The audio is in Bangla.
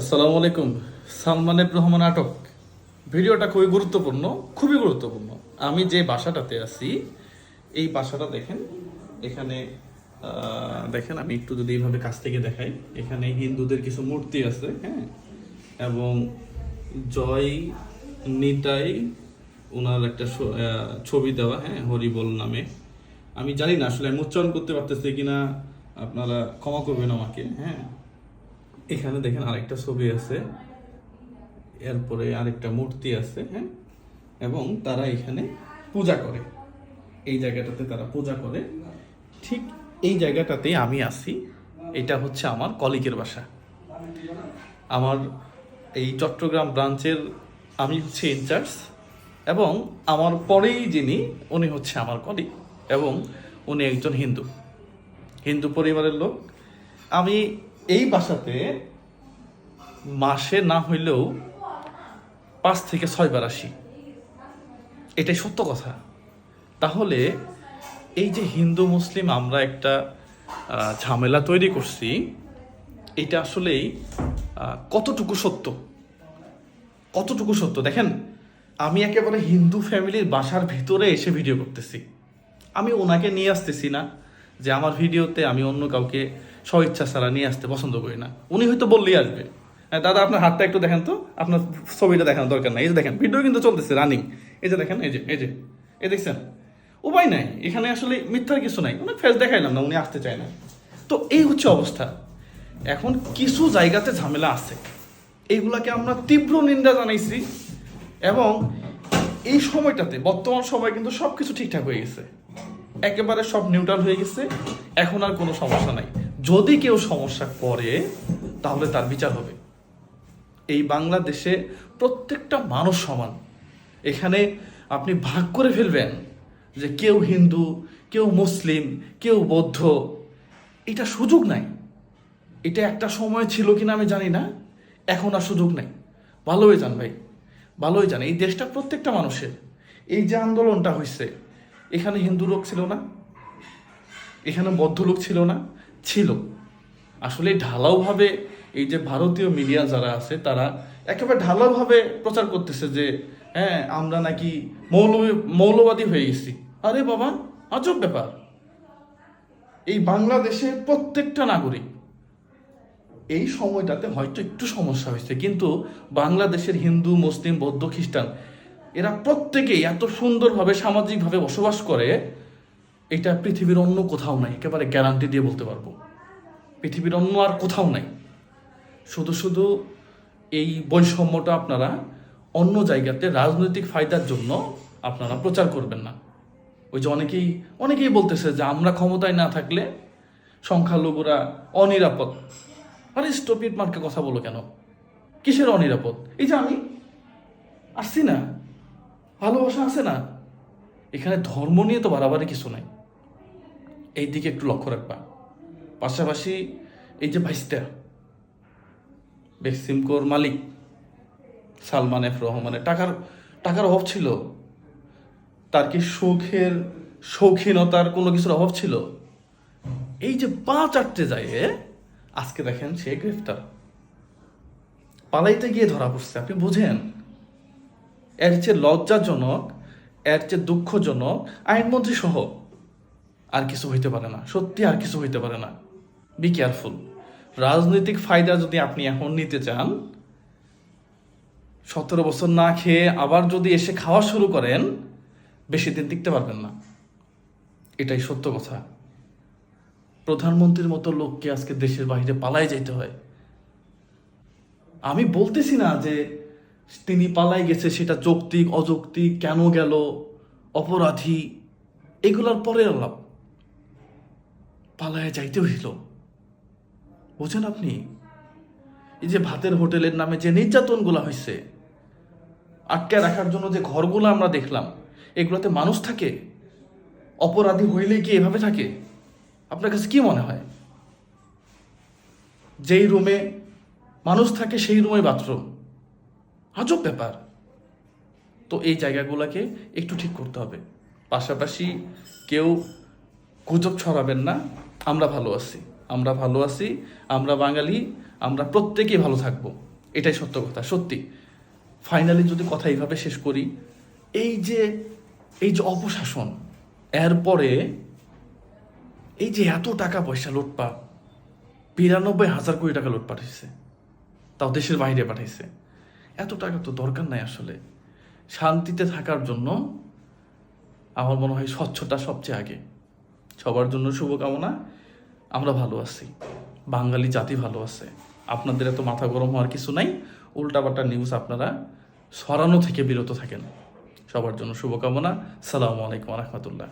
আসসালামু আলাইকুম। সালমানের রহমান আটক ভিডিওটা খুবই গুরুত্বপূর্ণ খুবই গুরুত্বপূর্ণ। আমি যে বাসাটাতে আছি, এই বাসাটা দেখেন, এখানে দেখেন, আমি একটু যদি এইভাবে কাছ থেকে দেখাই, এখানে হিন্দুদের কিছু মূর্তি আছে হ্যাঁ? এবং জয় নিতাই ওনার একটা ছবি দেওয়া হ্যাঁ হরিবল নামে। আমি জানি না আসলে আমি উচ্চারণ করতে পারতেছি কিনা, আপনারা ক্ষমা করবেন আমাকে হ্যাঁ? এখানে দেখেন আরেকটা ছবি আছে। এরপরে আরেকটা মূর্তি আছে হ্যাঁ? এবং তারা এখানে পূজা করে। এই জায়গাটাতে তারা পূজা করে। ঠিক এই জায়গাটাতে আমি আছি। এটা হচ্ছে আমার কলিগের বাসা। আমার এই চট্টগ্রাম ব্রাঞ্চের আমি হচ্ছে ইনচার্জ এবং আমার পরেই যিনি, উনি হচ্ছে আমার কলিগ এবং উনি একজন হিন্দু। হিন্দু পরিবারের লোক। আমি এই বাসাতে মাসে না হইলেও পাঁচ থেকে ছয়বার আসি। এটাই সত্য কথা। তাহলে এই যে হিন্দু, মুসলিম আমরা একটা ঝামেলা তৈরি করছি, এটা আসলেই কতটুকু সত্য? কতটুকু সত্য? দেখেন, আমি একেবারে হিন্দু ফ্যামিলির বাসার ভিতরে এসে ভিডিও করতেছি। আমি ওনাকে নিয়ে আসতেছি না। যে আমার ভিডিওতে আমি অন্য কাউকে স্বইচ্ছা ছাড়া নিয়ে আসতে পছন্দ করি না। উনি হয়তো বললেই আসবে। হ্যাঁ, দাদা আপনার হাতটা একটু দেখেন তো। আপনার ছবিটা দেখানোর দরকার নাই। এই যে দেখেন ভিডিও কিন্তু চলতেছে রানিং এই যে দেখেন এই যে এই যে। এই দেখছেন? উপায় নাই। এখানে আসলে মিথ্যার কিছু নাই। উনি ফেস দেখাইলাম না উনি আসতে চায় না। তো এই হচ্ছে অবস্থা। এখন কিছু জায়গাতে ঝামেলা আছে। এইগুলাকে আমরা তীব্র নিন্দা জানাইছি। এবং এই সময়টাতে বর্তমান সময় কিন্তু সব কিছু ঠিকঠাক হয়ে গেছে। একেবারে সব নিউট্রাল হয়ে গেছে। এখন আর কোনো সমস্যা নাই। যদি কেউ সমস্যা করে, তাহলে তার বিচার হবে। এই বাংলাদেশে প্রত্যেকটা মানুষ সমান। এখানে আপনি ভাগ করে ফেলবেন যে কেউ হিন্দু, কেউ মুসলিম, কেউ বৌদ্ধ। এটা সুযোগ নাই। এটা একটা সময় ছিল কিনা আমি জানি না। এখন আর সুযোগ নাই। ভালোই জান ভাই। ভালোই জান। এই দেশটা প্রত্যেকটা মানুষের। এই যে আন্দোলনটা হয়েছে এখানে হিন্দু লোক ছিল না, এখানে বৌদ্ধ লোক ছিল না, ছিল। আসলে ঢালাওভাবে এই যে ভারতীয় মিডিয়া যারা আছে, তারা একেবারে ঢালাওভাবে প্রচার করতেছে যে হ্যাঁ আমরা নাকি মৌলবী মৌলবাদী হয়ে গেছি। আরে বাবা, আজব ব্যাপার। এই বাংলাদেশে প্রত্যেকটা নাগরিক, এই সময়টাতে হয়তো একটু সমস্যা হয়েছে, কিন্তু বাংলাদেশের হিন্দু, মুসলিম, বৌদ্ধ, খ্রিস্টান এরা প্রত্যেকেই এত সুন্দরভাবে, সামাজিকভাবে বসবাস করে, এটা পৃথিবীর অন্য কোথাও নাই। একেবারে গ্যারান্টি দিয়ে বলতে পারব। পৃথিবীর অন্য আর কোথাও নাই। শুধু শুধু এই বৈষম্যটা আপনারা অন্য জায়গাতে রাজনৈতিক ফায়দার জন্য আপনারা প্রচার করবেন না। ওই যে অনেকেই অনেকেই বলতেছে যে আমরা ক্ষমতায় না থাকলে সংখ্যালঘুরা অনিরাপদ। আরে স্টপিট মার্কে কথা বলো কেন? কিসের অনিরাপদ? এই যে আমি, আসছি না। ভালোবাসা আছে না? এখানে ধর্ম নিয়ে তো বাড়াবাড়ি কিছু নাই। এই দিকে একটু লক্ষ্য রাখবা। পাশাপাশি এই যে ভাইস্তা বেক্সিমকোর মালিক, সালমান এফ রহমানের, টাকার টাকার অভাব ছিল? তার কি সুখের শৌখিনতার কোনো কিছুর অভাব ছিল? এই যে পা চারটে যায় আজকে দেখেন সে গ্রেফতার। পালাইতে গিয়ে ধরা পড়ছে, আপনি বুঝেন? এর চেয়ে লজ্জাজনক, এর চেয়ে দুঃখজনক আইনমন্ত্রী সহ। আর কিছু হইতে পারে না। সত্যি আর কিছু হইতে পারে না। বি কেয়ারফুল রাজনৈতিক ফায়দা যদি আপনি এখন নিতে চান, সতেরো বছর না খেয়ে আবার যদি এসে খাওয়া শুরু করেন, বেশি দিন টিকতে পারবেন না। এটাই সত্য কথা। প্রধানমন্ত্রীর মতো লোককে আজকে দেশের বাইরে পালাই যাইতে হয়। আমি বলতেছি না যে তিনি পালাই গেছে, সেটা যৌক্তিক, অযৌক্তিক, কেন গেল, অপরাধী, এগুলার পরের আলাপ পালায় যাইতে হইল। বুঝেন আপনি? এই যে ভাতের হোটেলের নামে যে নির্যাতনগুলো হয়েছে আটকে রাখার জন্য যে ঘরগুলো আমরা দেখলাম, এগুলোতে মানুষ থাকে? অপরাধী হইলে কি এভাবে থাকে? আপনার কাছে কি মনে হয়? যেই রুমে মানুষ থাকে, সেই রুমে বাথরুম। আজব ব্যাপার। তো এই জায়গাগুলোকে একটু ঠিক করতে হবে। পাশাপাশি কেউ গুজব ছড়াবেন না, আমরা ভালো আছি। আমরা ভালো আছি, আমরা বাঙালি, আমরা প্রত্যেকেই ভালো থাকব। এটাই সত্য কথা, সত্যি। ফাইনালি যদি কথা এইভাবে শেষ করি, এই যে এই যে অপশাসন, এরপরে এই যে এত টাকা পয়সা লুটপাট, বিরানব্বই হাজার কোটি টাকা লুট পাঠাইছে তাও দেশের বাইরে পাঠাইছে। এত টাকা তো দরকার নাই আসলে। শান্তিতে থাকার জন্য আমার মনে হয় স্বচ্ছতা সবচেয়ে আগে। সবার জন্য শুভকামনা। আমরা ভালো আছি। বাঙালি জাতি ভালো আছে। আপনাদের এত মাথা গরম হওয়ার কিছু নাই। উল্টাপাল্টা নিউজ আপনারা সরানো থেকে বিরত থাকেন। সবার জন্য শুভকামনা। সালামু আলাইকুম রহমতুল্লাহ।